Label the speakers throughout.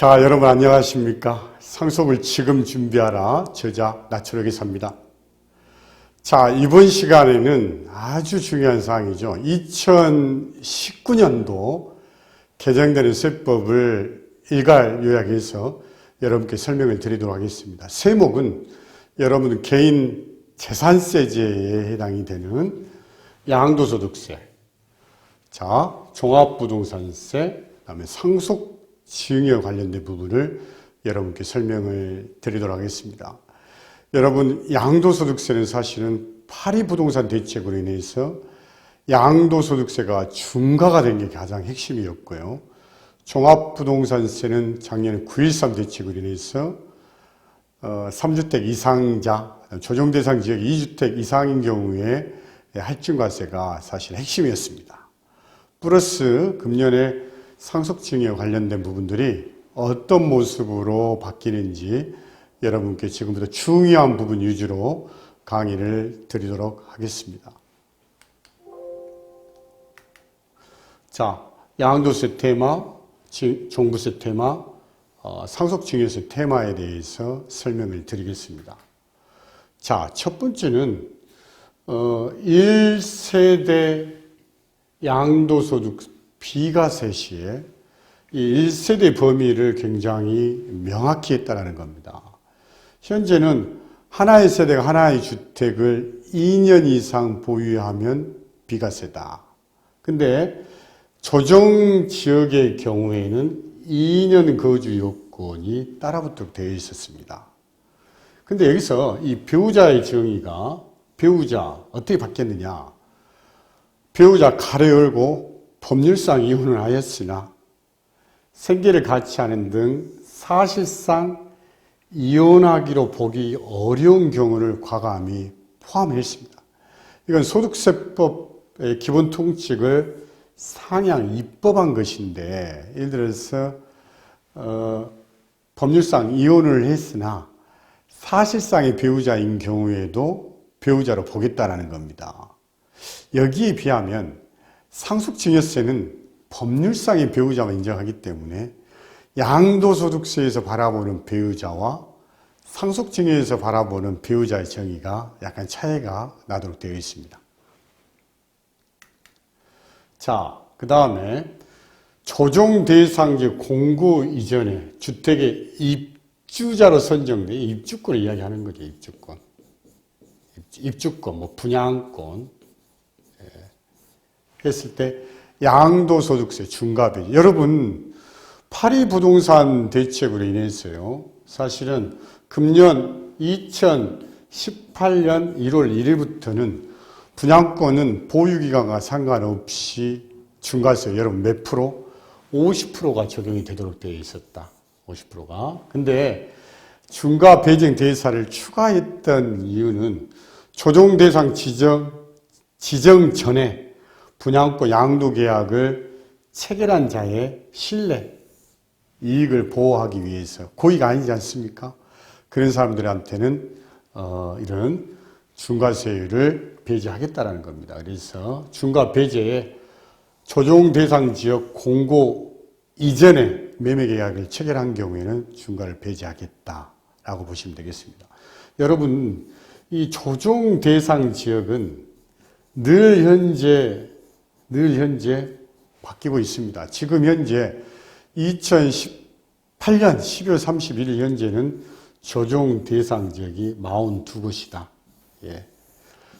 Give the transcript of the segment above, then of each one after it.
Speaker 1: 자, 여러분 안녕하십니까? 상속을 지금 준비하라. 저자 나초록이 삽니다. 자, 이번 시간에는 아주 중요한 사항이죠. 2019년도 개정되는 세법을 일괄 요약해서 여러분께 설명을 드리도록 하겠습니다. 세목은 여러분 개인 재산세제에 해당이 되는 양도소득세, 자, 종합부동산세, 그 다음에 상속 증여 관련된 부분을 여러분께 설명을 드리도록 하겠습니다. 여러분, 양도소득세는 사실은 파리 부동산 대책으로 인해서 양도소득세가 중과가 된 게 가장 핵심이었고요. 종합부동산세는 작년 9.13 대책으로 인해서 어, 3주택 이상자, 조정대상 지역 2주택 이상인 경우에 할증과세가 사실 핵심이었습니다. 플러스 금년에 상속증여 관련된 부분들이 어떤 모습으로 바뀌는지 여러분께 지금부터 중요한 부분 위주로 강의를 드리도록 하겠습니다. 자, 양도세 테마, 종부세 테마, 어, 상속증여세 테마에 대해서 설명을 드리겠습니다. 자, 첫 번째는 어, 1세대 양도소득 비과세 시에 이 1세대 범위를 굉장히 명확히 했다는 겁니다. 현재는 하나의 세대가 하나의 주택을 2년 이상 보유하면 비과세다. 근데 조정 지역의 경우에는 2년 거주 요건이 따라붙도록 되어 있었습니다. 근데 여기서 이 배우자의 정의가 배우자 어떻게 바뀌었느냐? 배우자 가려 열고 법률상 이혼을 하였으나 생계를 같이 하는 등 사실상 이혼하기로 보기 어려운 경우를 과감히 포함했습니다. 이건 소득세법의 기본 통칙을 상향 입법한 것인데 예를 들어서 어, 법률상 이혼을 했으나 사실상의 배우자인 경우에도 배우자로 보겠다라는 겁니다. 여기에 비하면 상속증여세는 법률상의 배우자만 인정하기 때문에 양도소득세에서 바라보는 배우자와 상속증여에서 바라보는 배우자의 정의가 약간 차이가 나도록 되어 있습니다. 자, 그 다음에 조정 대상지 공고 이전에 주택의 입주자로 선정된 입주권을 이야기하는 거죠, 입주권. 입주권, 뭐 분양권 예. 했을 때 양도소득세 중과비 여러분 파리 부동산 대책으로 인해서요 사실은 금년 2018년 1월 1일부터는 분양권은 보유기간과 상관없이 중과세 여러분 몇 프로? 50%가 적용이 되도록 되어 있었다. 50%가. 근데 중과 배정 대사를 추가했던 이유는 조정 대상 지정, 지정 전에 분양권 양도 계약을 체결한 자의 신뢰, 이익을 보호하기 위해서 고의가 아니지 않습니까? 그런 사람들한테는 어, 이런 중과세율을 배제하겠다라는 겁니다. 그래서 중과 배제에 조정 대상 지역 공고 이전에 매매 계약을 체결한 경우에는 중과를 배제하겠다라고 보시면 되겠습니다. 여러분, 이 조정 대상 지역은 늘 현재, 늘 현재 바뀌고 있습니다. 지금 현재 2018년 12월 31일 현재는 조정 대상 지역이 42곳이다. 예.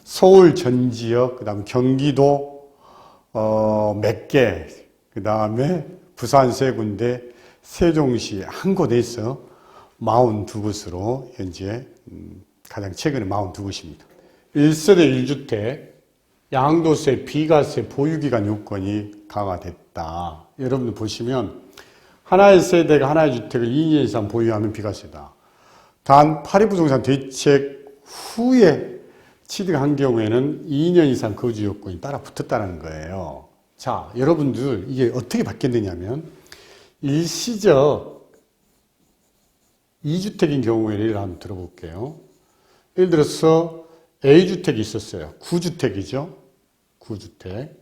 Speaker 1: 서울 전 지역, 그 다음 경기도, 어, 몇 개, 그 다음에 부산 세 군데, 세종시 한 곳에서 42곳으로 현재, 음, 가장 최근에 42곳입니다. 1세대 1주택, 양도세, 비과세, 보유기간 요건이 강화됐다. 여러분들 보시면, 하나의 세대가 하나의 주택을 2년 이상 보유하면 비과세다. 단, 파리부동산 대책 후에 취득한 경우에는 2년 이상 거주 요건이 따라 붙었다는 거예요. 자, 여러분들 이게 어떻게 바뀌었느냐면 일시적 2주택인 경우에 예를 한번 들어볼게요. 예를 들어서 A주택이 있었어요. 9주택이죠. 9주택.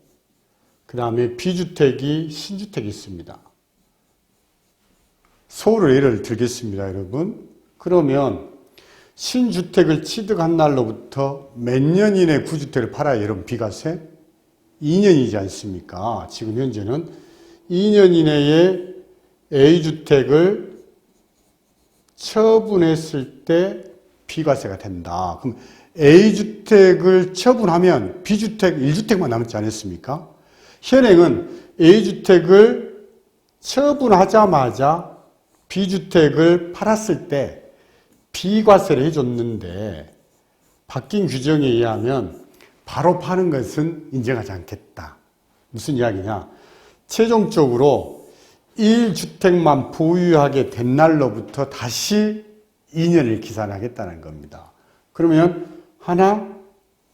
Speaker 1: 그 다음에 B주택이 신주택이 있습니다. 서울을 예를 들겠습니다, 여러분. 그러면 신주택을 취득한 날로부터 몇 년 이내 구주택을 팔아야 여러분 비과세? 2년이지 않습니까? 지금 현재는 2년 이내에 A주택을 처분했을 때 비과세가 된다. 그럼 A주택을 처분하면 B주택, 1주택만 남지 않았습니까? 현행은 A주택을 처분하자마자 B주택을 팔았을 때 비과세를 해줬는데 바뀐 규정에 의하면 바로 파는 것은 인정하지 않겠다. 무슨 이야기냐? 최종적으로 1주택만 보유하게 된 날로부터 다시 2년을 기산하겠다는 겁니다. 그러면 하나,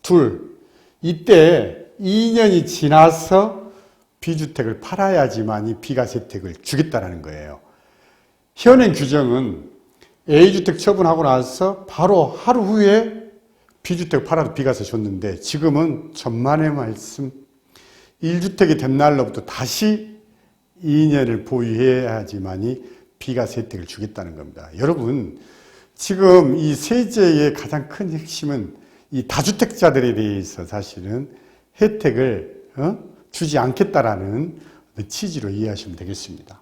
Speaker 1: 둘, 이때 2년이 지나서 B주택을 팔아야지만 이 비과세 혜택을 주겠다는 거예요. 현행 규정은 A주택 처분하고 나서 바로 하루 후에 B주택 팔아도 비과세 줬는데 지금은 천만의 말씀 1주택이 된 날로부터 다시 2년을 보유해야지만이 비과세 혜택을 주겠다는 겁니다. 여러분 지금 이 세제의 가장 큰 핵심은 이 다주택자들에 대해서 사실은 혜택을 어? 주지 않겠다라는 취지로 이해하시면 되겠습니다.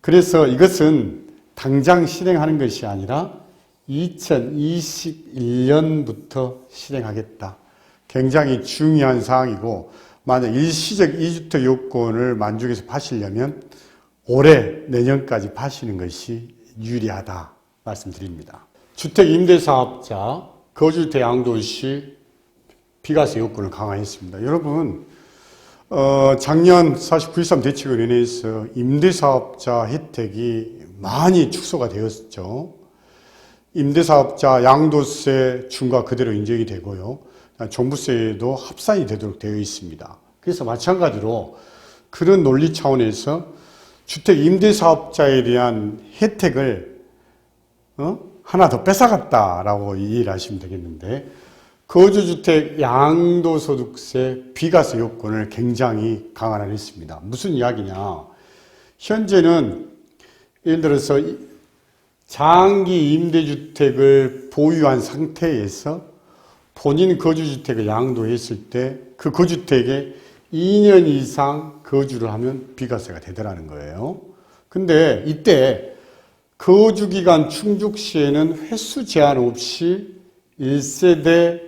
Speaker 1: 그래서 이것은 당장 실행하는 것이 아니라 2021년부터 실행하겠다. 굉장히 중요한 사항이고 만약 일시적 2주택 요건을 만족해서 파시려면 올해 내년까지 파시는 것이 유리하다 말씀드립니다. 주택 임대사업자 거주대 양도시 비과세 요건을 강화했습니다. 여러분 어, 작년 49.13 대책으로 인해서 임대사업자 혜택이 많이 축소가 되었죠. 임대사업자 양도세 중과 그대로 인정이 되고요. 종부세도 합산이 되도록 되어 있습니다. 그래서 마찬가지로 그런 논리 차원에서 주택 임대사업자에 대한 혜택을 어? 하나 더 뺏어갔다라고 이해를 하시면 되겠는데 거주주택 양도소득세 비과세 요건을 굉장히 강화했습니다. 무슨 이야기냐? 현재는 예를 들어서 장기 임대주택을 보유한 상태에서 본인 거주주택을 양도했을 때 그 거주택에 2년 이상 거주를 하면 비과세가 되더라는 거예요. 근데 이때 거주 기간 충족 시에는 횟수 제한 없이 1세대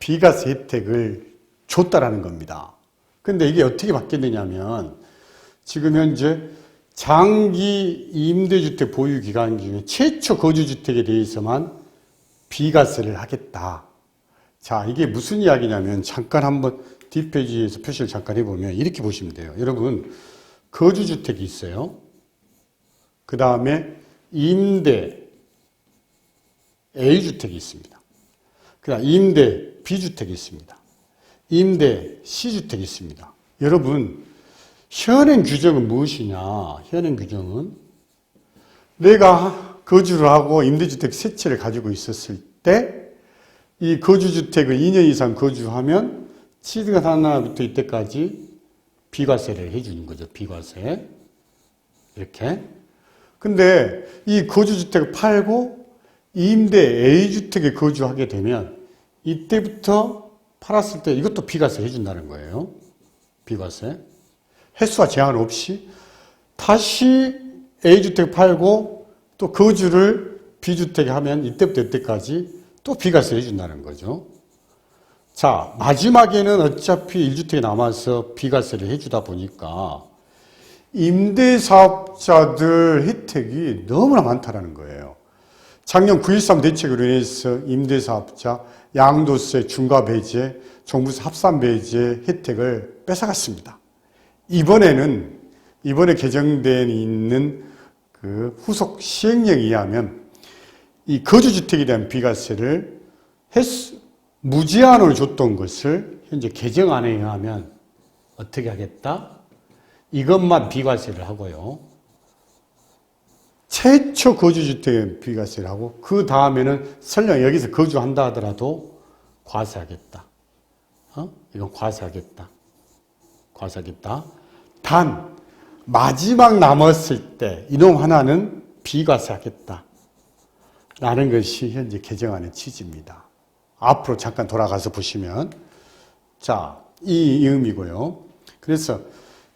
Speaker 1: 비과세 혜택을 줬다라는 겁니다. 근데 이게 어떻게 바뀌었느냐면 지금 현재 장기 임대주택 보유 기간 중에 최초 거주주택에 대해서만 비과세를 하겠다. 자, 이게 무슨 이야기냐면 잠깐 한번 뒷페이지에서 표시를 잠깐 해보면 이렇게 보시면 돼요. 여러분, 거주주택이 있어요. 그 다음에 임대 A주택이 있습니다. 그 다음 임대 B주택이 있습니다. 임대 C주택이 있습니다. 여러분, 현행 규정은 무엇이냐? 현행 규정은 내가 거주를 하고 임대주택 세 채를 가지고 있었을 때 이 거주주택을 2년 이상 거주하면 취득한 하나부터 이때까지 비과세를 해주는 거죠. 비과세. 이렇게. 근데 이 거주주택을 팔고 임대 A주택에 거주하게 되면 이때부터 팔았을 때 이것도 비과세 해준다는 거예요. 비과세. 횟수와 제한 없이 다시 A주택 팔고 또 거주를 B주택에 하면 이때부터 이때까지 또 비과세 해준다는 거죠. 자, 마지막에는 어차피 1주택이 남아서 비과세를 해주다 보니까 임대사업자들 혜택이 너무나 많다라는 거예요. 작년 9.13 대책으로 인해서 임대사업자 양도세 중과 배제, 종부세 합산 배제 혜택을 뺏어갔습니다. 이번에는 이번에 개정된 있는 그 후속 시행령에 의하면 이 거주주택에 대한 비과세를 횟수, 무제한으로 줬던 것을 현재 개정안에 의하면 어떻게 하겠다? 이것만 비과세를 하고요. 최초 거주주택에 비과세를 하고 그 다음에는 설령 여기서 거주한다 하더라도 과세하겠다. 어? 이건 과세하겠다. 과세하겠다. 단 마지막 남았을 때 이놈 하나는 비과세하겠다. 라는 것이 현재 개정안의 취지입니다. 앞으로 잠깐 돌아가서 보시면 자, 이 의미고요. 그래서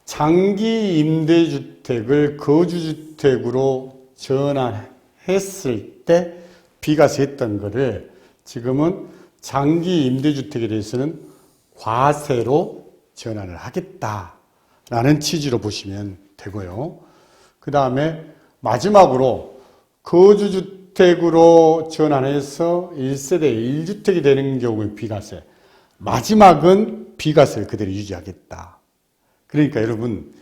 Speaker 1: 장기 임대주택을 거주주택으로 전환했을 때 비과세 했던 거를 지금은 장기 임대주택에 대해서는 과세로 전환을 하겠다라는 취지로 보시면 되고요. 그 다음에 마지막으로 거주주택으로 전환해서 1세대 1주택이 되는 경우에 비과세. 마지막은 비과세를 그대로 유지하겠다. 그러니까 여러분,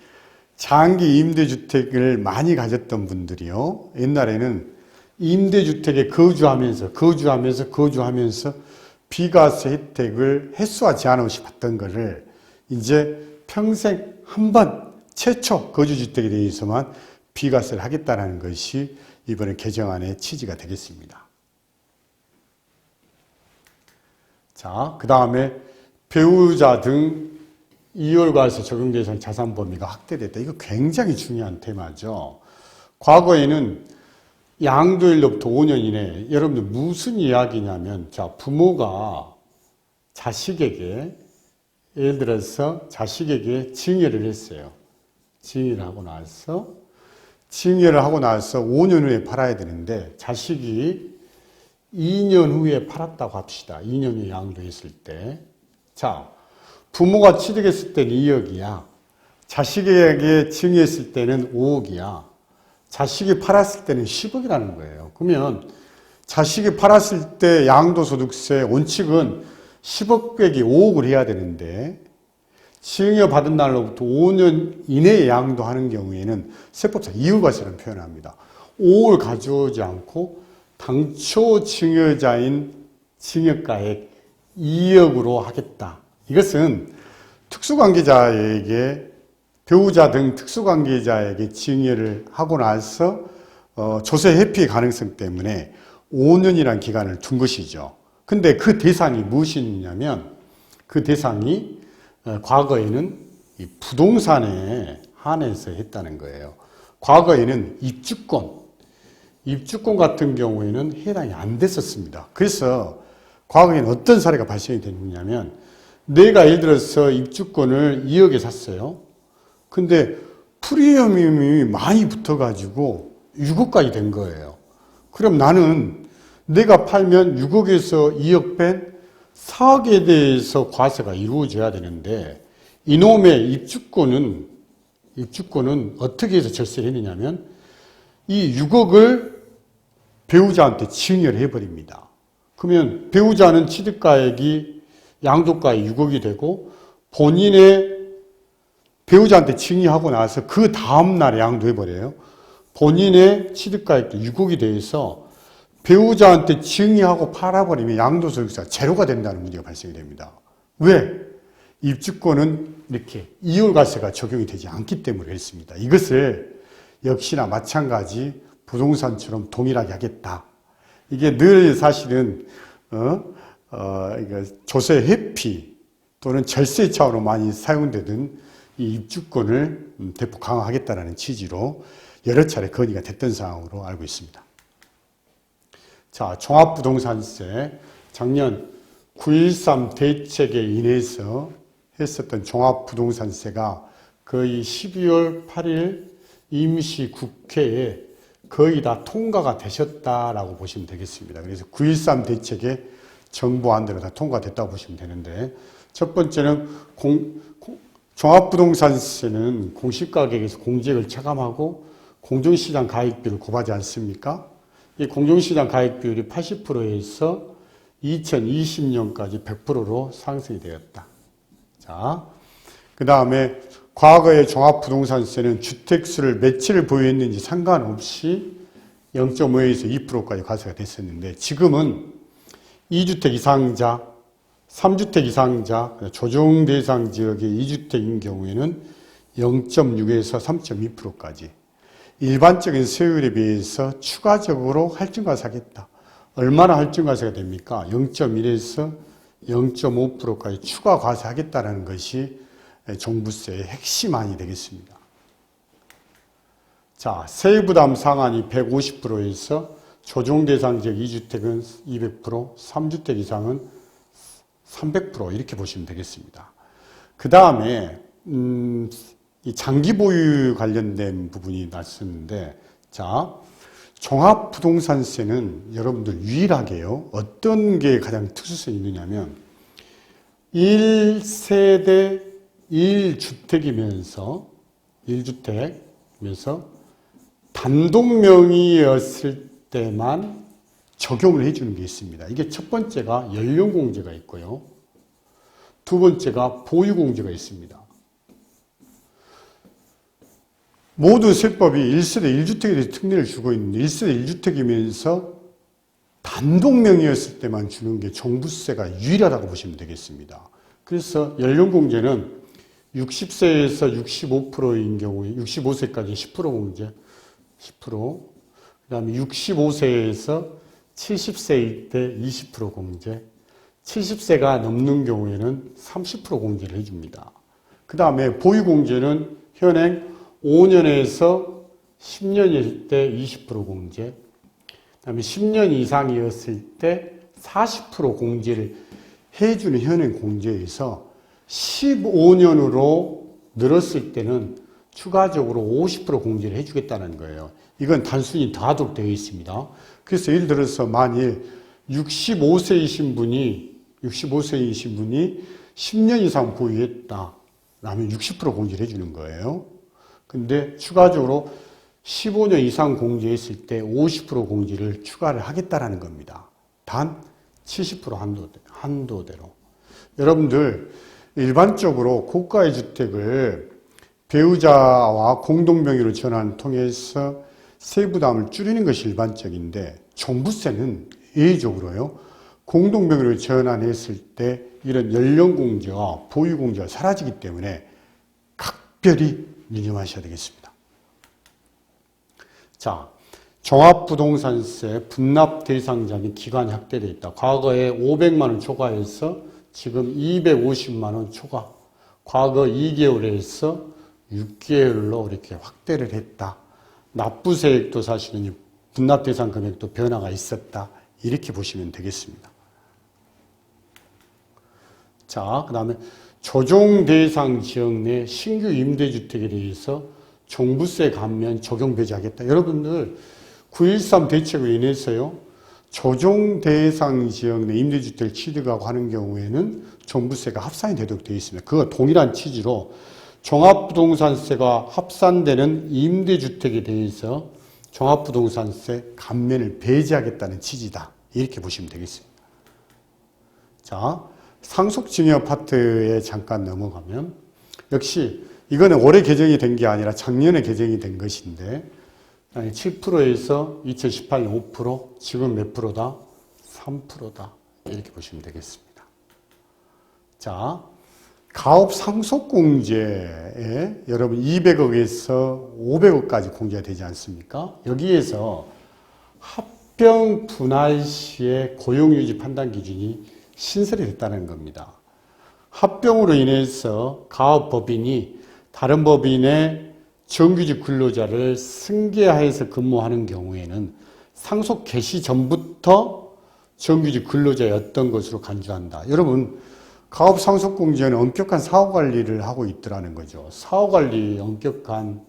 Speaker 1: 장기 임대주택을 많이 가졌던 분들이요. 옛날에는 임대주택에 거주하면서, 거주하면서, 거주하면서 비과세 혜택을 횟수와 제한 없이 받던 거를 이제 평생 한 번 최초 거주주택에 대해서만 비과세를 하겠다는 것이 이번에 개정안의 취지가 되겠습니다. 자, 그 다음에 배우자 등 이월과세 적용 대상 자산 범위가 확대됐다. 이거 굉장히 중요한 테마죠. 과거에는 양도일로부터 5년 이내 여러분들 무슨 이야기냐면 자 부모가 자식에게 예를 들어서 자식에게 증여를 했어요. 증여를 하고 나서 증여를 하고 나서 5년 후에 팔아야 되는데 자식이 2년 후에 팔았다고 합시다. 2년 후에 양도했을 때. 자, 부모가 취득했을 때는 2억이야. 자식에게 증여했을 때는 5억이야. 자식이 팔았을 때는 10억이라는 거예요. 그러면 자식이 팔았을 때 양도소득세 원칙은 10억 빼기 5억을 해야 되는데 증여 받은 날로부터 5년 이내에 양도하는 경우에는 세법상 이유과세라는 표현을 합니다. 5억을 가져오지 않고 당초 증여자인 증여가액 2억으로 하겠다. 이것은 특수관계자에게 배우자 등 특수관계자에게 증여를 하고 나서 어, 조세 회피 가능성 때문에 5년이라는 기간을 둔 것이죠. 근데 그 대상이 무엇이냐면 그 대상이 어, 과거에는 이 부동산에 한해서 했다는 거예요. 과거에는 입주권, 입주권 같은 경우에는 해당이 안 됐었습니다. 그래서 과거에는 어떤 사례가 발생이 됐냐면 내가 예를 들어서 입주권을 2억에 샀어요. 근데 프리미엄이 많이 붙어가지고 6억까지 된 거예요. 그럼 나는 내가 팔면 6억에서 2억 뺀 4억에 대해서 과세가 이루어져야 되는데 이놈의 입주권은 입주권은 어떻게 해서 절세를 했느냐면 이 6억을 배우자한테 증여를 해버립니다. 그러면 배우자는 취득가액이 양도가액 6억이 되고 본인의 배우자한테 증여하고 나서 그 다음날에 양도해버려요. 본인의 취득가액도 6억이 돼서 배우자한테 증여하고 팔아버리면 양도소득세가 제로가 된다는 문제가 발생이 됩니다. 왜? 입주권은 이렇게 이율과세가 적용이 되지 않기 때문에 그렇습니다. 이것을 역시나 마찬가지 부동산처럼 동일하게 하겠다. 이게 늘 사실은 어, 어, 이거 조세 회피 또는 절세 차원으로 많이 사용되던 이 입주권을 음, 대폭 강화하겠다는 취지로 여러 차례 건의가 됐던 상황으로 알고 있습니다. 자, 종합부동산세 작년 9.13 대책에 인해서 했었던 종합부동산세가 거의 12월 8일 임시국회에 거의 다 통과가 되셨다라고 보시면 되겠습니다. 그래서 9.13 대책에 정부 안대로 다 통과됐다고 보시면 되는데 첫 번째는 공, 종합부동산세는 공시가격에서 공제액을 차감하고 공정시장 가액비를 곱하지 않습니까? 이 공정시장 가액비율이 80%에서 2020년까지 100%로 상승이 되었다. 자, 그 다음에 과거의 종합부동산세는 주택수를 며칠을 보유했는지 상관없이 0.5에서 2%까지 과세가 됐었는데 지금은 2주택 이상자, 3주택 이상자, 조정 대상 지역의 2주택인 경우에는 0.6에서 3.2%까지 일반적인 세율에 비해서 추가적으로 할증과세하겠다. 얼마나 할증과세가 됩니까? 0.1에서 0.5%까지 추가 과세하겠다는 것이 종부세의 핵심안이 되겠습니다. 자, 세부담 상한이 150%에서 조정 대상 지역 2주택은 200%, 3주택 이상은 300% 이렇게 보시면 되겠습니다. 그 다음에 음, 이 장기 보유 관련된 부분이 났었는데, 자 종합부동산세는 여러분들 유일하게요. 어떤 게 가장 특수성이 있느냐면 1세대 1주택이면서 1주택이면서 단독 명의였을 때만 적용을 해주는 게 있습니다. 이게 첫 번째가 연령공제가 있고요. 두 번째가 보유공제가 있습니다. 모든 세법이 1세대 1주택에 대해서 특례를 주고 있는데 1세대 1주택이면서 단독 명의였을 때만 주는 게 종부세가 유일하다고 보시면 되겠습니다. 그래서 연령공제는 60세에서 65%인 경우에 65세까지 10% 공제, 10%, 그 다음에 65세에서 70세일 때 20% 공제, 70세가 넘는 경우에는 30% 공제를 해줍니다. 그 다음에 보유공제는 현행 5년에서 10년일 때 20% 공제, 그 다음에 10년 이상이었을 때 40% 공제를 해주는 현행 공제에서 15년으로 늘었을 때는 추가적으로 50% 공제를 해주겠다는 거예요. 이건 단순히 더하도록 되어 있습니다. 그래서 예를 들어서 만일 65세이신 분이 65세이신 분이 10년 이상 보유했다. 라면 60% 공제를 해주는 거예요. 근데 추가적으로 15년 이상 공제했을 때 50% 공제를 추가를 하겠다라는 겁니다. 단 70% 한도, 한도대로. 여러분들, 일반적으로 고가의 주택을 배우자와 공동명의로 전환 통해서 세부담을 줄이는 것이 일반적인데, 종부세는 예외적으로요, 공동명의로 전환했을 때 이런 연령공제와 보유공제가 사라지기 때문에 각별히 유념하셔야 되겠습니다. 자, 종합부동산세 분납 대상자는 기간이 확대되어 있다. 과거에 500만 원 초과해서 지금 250만 원 초과. 과거 2개월에서 6개월로 이렇게 확대를 했다. 납부세액도 사실은 분납 대상 금액도 변화가 있었다. 이렇게 보시면 되겠습니다. 자, 그 다음에 조정 대상 지역 내 신규 임대주택에 대해서 종부세 감면 적용 배제하겠다. 여러분들 9.13 대책으로 인해서요. 조정 대상 지역 내 임대주택을 취득하고 하는 경우에는 종부세가 합산이 되도록 되어 있습니다. 그거 동일한 취지로 종합부동산세가 합산되는 임대주택에 대해서 종합부동산세 감면을 배제하겠다는 취지다. 이렇게 보시면 되겠습니다. 자, 상속증여 아파트에 잠깐 넘어가면 역시 이거는 올해 개정이 된 게 아니라 작년에 개정이 된 것인데 7%에서 2018년 5%, 지금 몇 프로다? 3%다. 이렇게 보시면 되겠습니다. 자, 가업 상속 공제에 여러분 200억에서 500억까지 공제가 되지 않습니까? 여기에서 합병 분할 시의 고용 유지 판단 기준이 신설이 됐다는 겁니다. 합병으로 인해서 가업 법인이 다른 법인의 정규직 근로자를 승계하여서 근무하는 경우에는 상속 개시 전부터 정규직 근로자였던 것으로 간주한다. 여러분, 가업 상속 공제는 엄격한 사후 관리를 하고 있더라는 거죠. 사후 관리 엄격한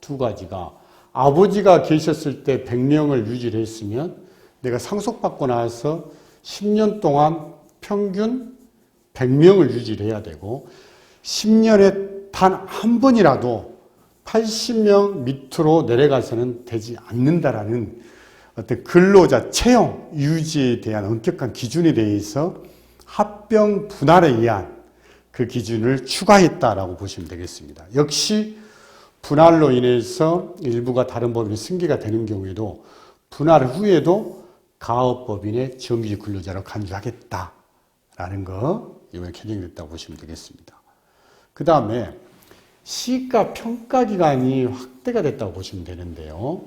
Speaker 1: 두 가지가 아버지가 계셨을 때 100명을 유지를 했으면 내가 상속받고 나서 10년 동안 평균 100명을 유지를 해야 되고 10년에 단 한 번이라도 80명 밑으로 내려가서는 되지 않는다라는 어떤 근로자 채용 유지에 대한 엄격한 기준에 대해서 합병 분할에 의한 그 기준을 추가했다라고 보시면 되겠습니다. 역시 분할로 인해서 일부가 다른 법인에 승계가 되는 경우에도 분할 후에도 가업법인의 정규직 근로자로 간주하겠다라는 거 이번에 개정됐다고 보시면 되겠습니다. 그 다음에 시가 평가 기간이 확대가 됐다고 보시면 되는데요.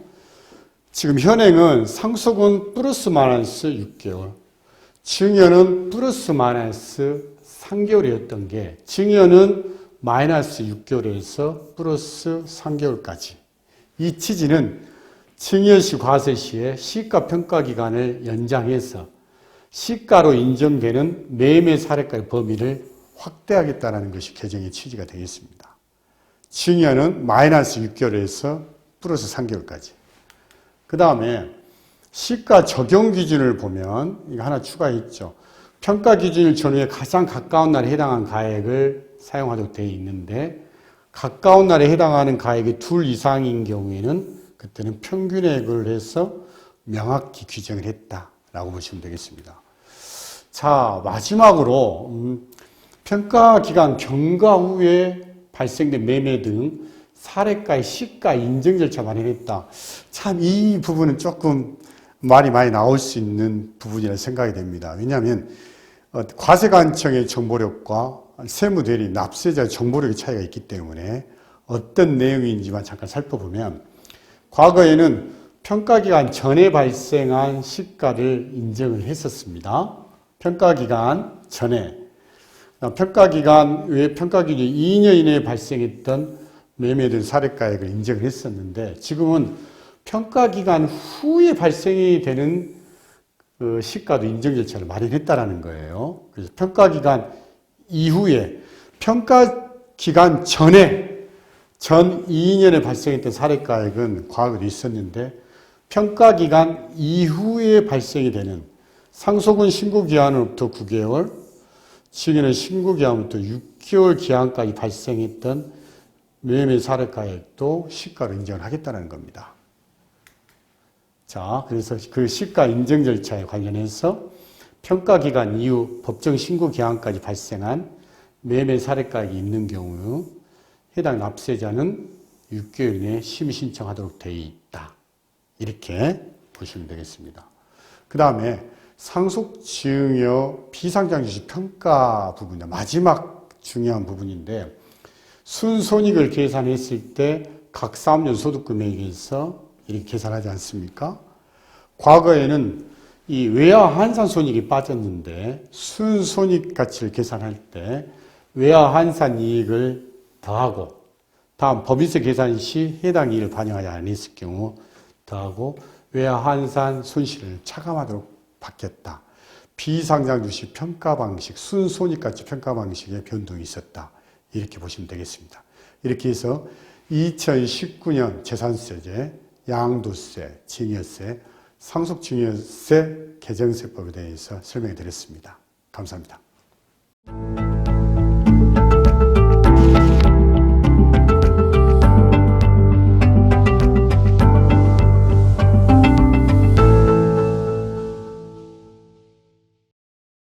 Speaker 1: 지금 현행은 상속은 플러스 마이너스 6개월, 증여는 플러스 마이너스 3개월이었던 게 증여는 마이너스 6개월에서 플러스 3개월까지 이 취지는 칭여시 과세시의 시가 평가 기간을 연장해서 시가로 인정되는 매매 사례가의 범위를 확대하겠다는 것이 개정의 취지가 되겠습니다. 칭여는 마이너스 6개월에서 플러스 3개월까지. 그 다음에 시가 적용 기준을 보면 이거 하나 추가했죠. 평가 기준일 전후에 가장 가까운 날에 해당한 가액을 사용하도록 되어 있는데 가까운 날에 해당하는 가액이 둘 이상인 경우에는 그때는 평균액을 해서 명확히 규정을 했다라고 보시면 되겠습니다. 자 마지막으로 음, 평가 기간 경과 후에 발생된 매매 등 사례가의 시가 인증 절차 마련했다. 참 이 부분은 조금 말이 많이 나올 수 있는 부분이라 생각이 됩니다. 왜냐하면 어, 과세관청의 정보력과 세무대리 납세자의 정보력의 차이가 있기 때문에 어떤 내용인지만 잠깐 살펴보면 과거에는 평가기간 전에 발생한 시가를 인정을 했었습니다. 평가기간 전에 평가기간 외 평가기간 2년 이내에 발생했던 매매된 사례가액을 인정을 했었는데 지금은 평가 기간 후에 발생이 되는 그 시가도 인정 절차를 마련했다라는 거예요. 그래서 평가 기간 이후에 평가 기간 전에 전 2년에 발생했던 사례가액은 과거에도 있었는데 평가 기간 이후에 발생이 되는 상속은 신고 기한으로부터 9개월, 증여는 신고 기한부터 6개월 기한까지 발생했던 매매 사례가액도 시가로 인정을 하겠다는 겁니다. 자, 그래서 그 시가 인정 절차에 관련해서 평가 기간 이후 법정 신고 기한까지 발생한 매매 사례가액이 있는 경우 해당 납세자는 6개월 내에 심의 신청하도록 되어 있다. 이렇게 보시면 되겠습니다. 그 다음에 상속 증여 비상장주시 평가 부분, 마지막 중요한 부분인데 순손익을 계산했을 때 각 사업년 소득 금액에서 이렇게 계산하지 않습니까? 과거에는 이 외화 환산 손익이 빠졌는데 순 손익 가치를 계산할 때 외화 환산 이익을 더하고 다음 법인세 계산 시 해당 이익을 반영하지 않았을 경우 더하고 외화 환산 손실을 차감하도록 바뀌었다. 비상장 주식 평가 방식, 순 손익 가치 평가 방식의 변동이 있었다. 이렇게 보시면 되겠습니다. 이렇게 해서 2019년 재산세제, 양도세, 증여세, 상속증여세 개정세법에 대해서 설명해 드렸습니다. 감사합니다.